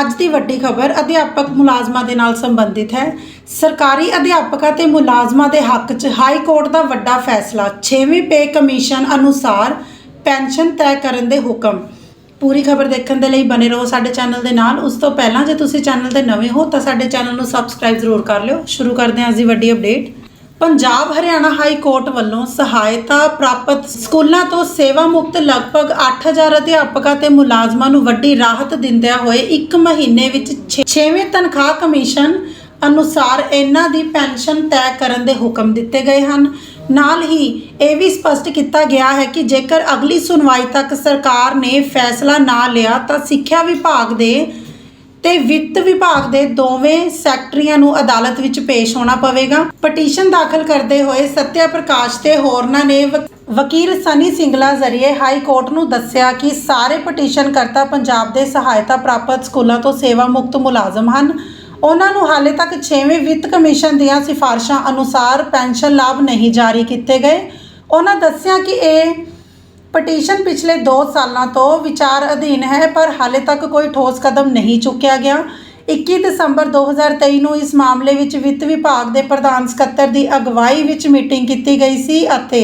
ਅੱਜ ਦੀ ਵੱਡੀ ਖਬਰ ਅਧਿਆਪਕ ਮੁਲਾਜ਼ਮਾਂ ਦੇ ਨਾਲ ਸੰਬੰਧਿਤ ਹੈ। ਸਰਕਾਰੀ ਅਧਿਆਪਕਾਂ ਤੇ ਮੁਲਾਜ਼ਮਾਂ ਦੇ ਹੱਕ 'ਚ ਹਾਈ ਕੋਰਟ ਦਾ ਵੱਡਾ ਫੈਸਲਾ। 6ਵੀਂ ਪੇ ਕਮਿਸ਼ਨ ਅਨੁਸਾਰ ਪੈਨਸ਼ਨ ਤੈਅ ਕਰਨ ਦੇ ਹੁਕਮ। ਪੂਰੀ ਖਬਰ ਦੇਖਣ ਦੇ ਲਈ ਬਨੇ ਰਹੋ ਸਾਡੇ ਚੈਨਲ ਦੇ ਨਾਲ। ਉਸ ਤੋਂ ਪਹਿਲਾਂ ਜੇ ਤੁਸੀਂ ਚੈਨਲ ਤੇ ਨਵੇਂ ਹੋ ਤਾਂ ਸਾਡੇ ਚੈਨਲ ਨੂੰ ਸਬਸਕ੍ਰਾਈਬ ਜ਼ਰੂਰ ਕਰ ਲਿਓ। ਸ਼ੁਰੂ ਕਰਦੇ ਹਾਂ ਅੱਜ ਦੀ ਵੱਡੀ update. Punjab Haryana high court ਵੱਲੋਂ ਸਹਾਇਤਾ ਪ੍ਰਾਪਤ ਸਕੂਲਾਂ ਤੋਂ ਸੇਵਾ ਮੁਕਤ ਲਗਭਗ 8000 ਅਧਿਆਪਕਾਂ ਤੇ ਮੁਲਾਜ਼ਮਾਂ ਨੂੰ ਵੱਡੀ ਰਾਹਤ ਦਿੰਦਿਆਂ ਹੋਏ 1 ਮਹੀਨੇ ਵਿੱਚ 6ਵੇਂ ਤਨਖਾਹ ਕਮਿਸ਼ਨ ਅਨੁਸਾਰ ਇਹਨਾਂ ਦੀ ਪੈਨਸ਼ਨ ਤੈਅ ਕਰਨ ਦੇ ਹੁਕਮ ਦਿੱਤੇ ਗਏ ਹਨ। ਨਾਲ ਹੀ ਇਹ ਵੀ ਸਪਸ਼ਟ ਕੀਤਾ ਗਿਆ ਹੈ ਕਿ ਜੇਕਰ ਅਗਲੀ ਸੁਣਵਾਈ ਤੱਕ ਸਰਕਾਰ ਨੇ ਫੈਸਲਾ ਨਾ ਲਿਆ ਤਾਂ ਸਿੱਖਿਆ ਵਿਭਾਗ ਦੇ ਤੇ ਵਿੱਤ ਵਿਭਾਗ ਦੇ ਦੋਵੇਂ ਸੈਕਟਰੀਆਂ ਨੂੰ ਅਦਾਲਤ ਵਿੱਚ ਪੇਸ਼ ਹੋਣਾ ਪਵੇਗਾ। ਪਟੀਸ਼ਨ ਦਾਖਲ ਕਰਦੇ ਹੋਏ ਸਤਿਆ ਪ੍ਰਕਾਸ਼ ਤੇ ਹੋਰਨਾਂ ਨੇ ਵਕੀਲ ਸਨੀ ਸਿੰਗਲਾ ਜ਼ਰੀਏ ਹਾਈ ਕੋਰਟ ਨੂੰ ਦੱਸਿਆ ਕਿ ਸਾਰੇ ਪਟੀਸ਼ਨਕਰਤਾ ਪੰਜਾਬ ਦੇ ਸਹਾਇਤਾ ਪ੍ਰਾਪਤ ਸਕੂਲਾਂ ਤੋਂ ਸੇਵਾ ਮੁਕਤ ਮੁਲਾਜ਼ਮ ਹਨ। ਉਹਨਾਂ ਨੂੰ ਹਾਲੇ ਤੱਕ 6ਵੇਂ ਵਿੱਤ ਕਮਿਸ਼ਨ ਦੀਆਂ ਸਿਫਾਰਸ਼ਾਂ ਅਨੁਸਾਰ ਪੈਨਸ਼ਨ ਲਾਭ ਨਹੀਂ ਜਾਰੀ ਕੀਤੇ ਗਏ। ਉਹਨਾਂ ਦੱਸਿਆ ਕਿ ਇਹ ਪਟੀਸ਼ਨ ਪਿਛਲੇ 2 ਸਾਲਾਂ ਤੋਂ ਵਿਚਾਰ ਅਧੀਨ ਹੈ, ਪਰ ਹਾਲੇ ਤੱਕ ਕੋਈ ਠੋਸ ਕਦਮ ਨਹੀਂ ਚੁੱਕਿਆ ਗਿਆ। 21 ਦਸੰਬਰ 2023 ਨੂੰ ਇਸ ਮਾਮਲੇ ਵਿੱਚ ਵਿੱਤ ਵਿਭਾਗ ਦੇ ਪ੍ਰਧਾਨ ਸਕੱਤਰ ਦੀ ਅਗਵਾਈ ਵਿੱਚ ਮੀਟਿੰਗ ਕੀਤੀ ਗਈ ਸੀ ਅਤੇ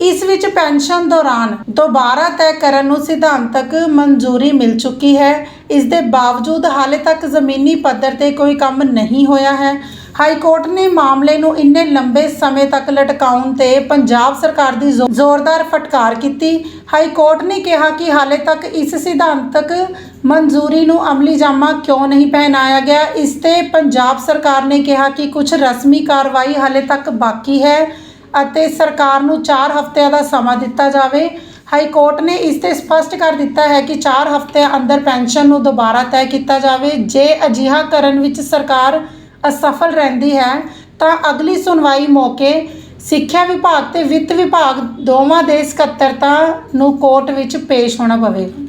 ਇਸ ਵਿੱਚ ਪੈਨਸ਼ਨ ਦੌਰਾਨ ਦੁਬਾਰਾ ਤੈਅ ਕਰਨ ਨੂੰ ਸਿਧਾਂਤਕ ਮਨਜ਼ੂਰੀ ਮਿਲ ਚੁੱਕੀ ਹੈ। ਇਸ ਦੇ ਬਾਵਜੂਦ ਹਾਲੇ ਤੱਕ ਜ਼ਮੀਨੀ ਪੱਧਰ ਤੇ ਕੋਈ ਕੰਮ ਨਹੀਂ ਹੋਇਆ ਹੈ। ਹਾਈ ਕੋਰਟ ਨੇ ਮਾਮਲੇ ਨੂੰ ਇੰਨੇ ਲੰਬੇ ਸਮੇਂ ਤੱਕ ਲਟਕਾਉਣ ਤੇ ਪੰਜਾਬ ਸਰਕਾਰ ਦੀ ਜ਼ੋ- ਜ਼ੋਰਦਾਰ ਫਟਕਾਰ ਕੀਤੀ। ਹਾਈ ਕੋਰਟ ਨੇ ਕਿਹਾ ਕਿ ਹਾਲੇ ਤੱਕ ਇਸ ਸਿਧਾਂਤਕ ਮਨਜ਼ੂਰੀ ਨੂੰ ਅਮਲੀ ਜਾਮਾ ਕਿਉਂ ਨਹੀਂ ਪਹਿਨਾਇਆ ਗਿਆ? ਇਸ ਤੇ ਪੰਜਾਬ ਸਰਕਾਰ ਨੇ ਕਿਹਾ ਕਿ ਕੁਝ ਰਸਮੀ ਕਾਰਵਾਈ ਹਾਲੇ ਤੱਕ ਬਾਕੀ ਹੈ। ਅਤੇ ਸਰਕਾਰ ਨੂੰ 4 ਹਫ਼ਤਿਆਂ ਦਾ ਸਮਾਂ ਦਿੱਤਾ ਜਾਵੇ। ਹਾਈ ਕੋਰਟ ਨੇ ਇਸ ਤੇ ਸਪਸ਼ਟ ਕਰ ਦਿੱਤਾ ਹੈ ਕਿ 4 ਹਫ਼ਤਿਆਂ ਅੰਦਰ ਪੈਨਸ਼ਨ ਨੂੰ ਦੁਬਾਰਾ ਤੈਅ ਕੀਤਾ ਜਾਵੇ। ਜੇ ਅਜਿਹਾ ਕਰਨ ਵਿੱਚ ਸਰਕਾਰ ਅਸਫਲ ਰਹਿੰਦੀ ਹੈ, ਤਾਂ ਅਗਲੀ ਸੁਣਵਾਈ ਮੌਕੇ ਸਿੱਖਿਆ ਵਿਭਾਗ ਤੇ ਵਿੱਤ ਵਿਭਾਗ ਦੋਵਾਂ ਦੇ ਸਕੱਤਰਤਾ ਨੂੰ ਕੋਰਟ ਵਿੱਚ ਪੇਸ਼ ਹੋਣਾ ਪਵੇਗਾ।